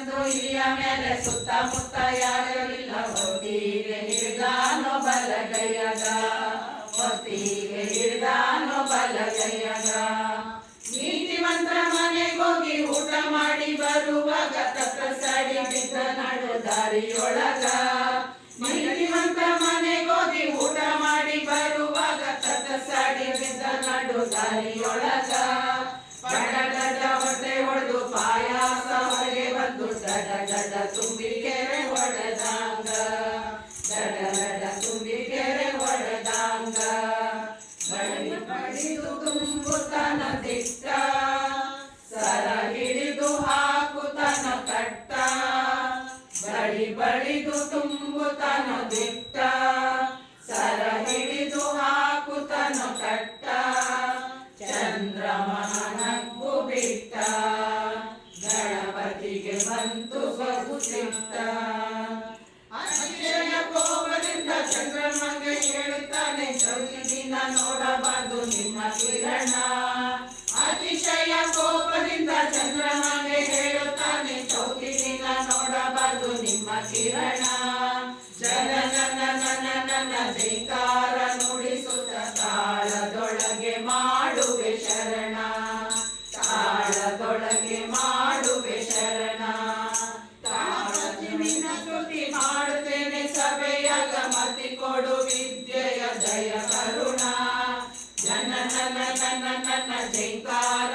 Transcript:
ಮೇಲೆ ಸುತ್ತಮುತ್ತ ಯಾರು ಇಲ್ಲ ಹೊತ್ತಿಗೆ ಹಿಡಿದಾನೋ ಬಲಗೈಯಗ ಹೊತ್ತಿಗೆ ಬಲಗೈಯದ. ನೀತಿ ಮಂತ್ರ ಮನೆಗೋಗಿ ಊಟ ಮಾಡಿ ಬರುವಾಗ ತಕ್ಕ ಸಡಿ ಬಿದ್ದ ನಡು ದಾರಿಯೊಳಗ. ಬಡಿ ಬಳಿದು ತುಂಬುತನು ದಿಟ್ಟ ಸರ ಹಿಡಿದು ಹಾಕುತನು ಕಟ್ಟ ಚಂದ್ರಮನಗ್ಗು ಬಿಟ್ಟ ಗಣಪತಿಗೆ ಬಂತು ಬಹು ಸಿಟ್ಟ. ಕಿರಣ ಜನ ಜೈಕಾರ ನುಡಿಸುತ್ತ ತಾಳದೊಳಗೆ ಶರಣ. ತಾಳದೊಳಗೆ ಶರಣ. ಕೊಡು ವಿದ್ಯೆಯ ಜಯ ಕರುಣ. ನನ್ನ ನನ್ನ ನನ್ನ ನನ್ನ ಜೈಕಾರ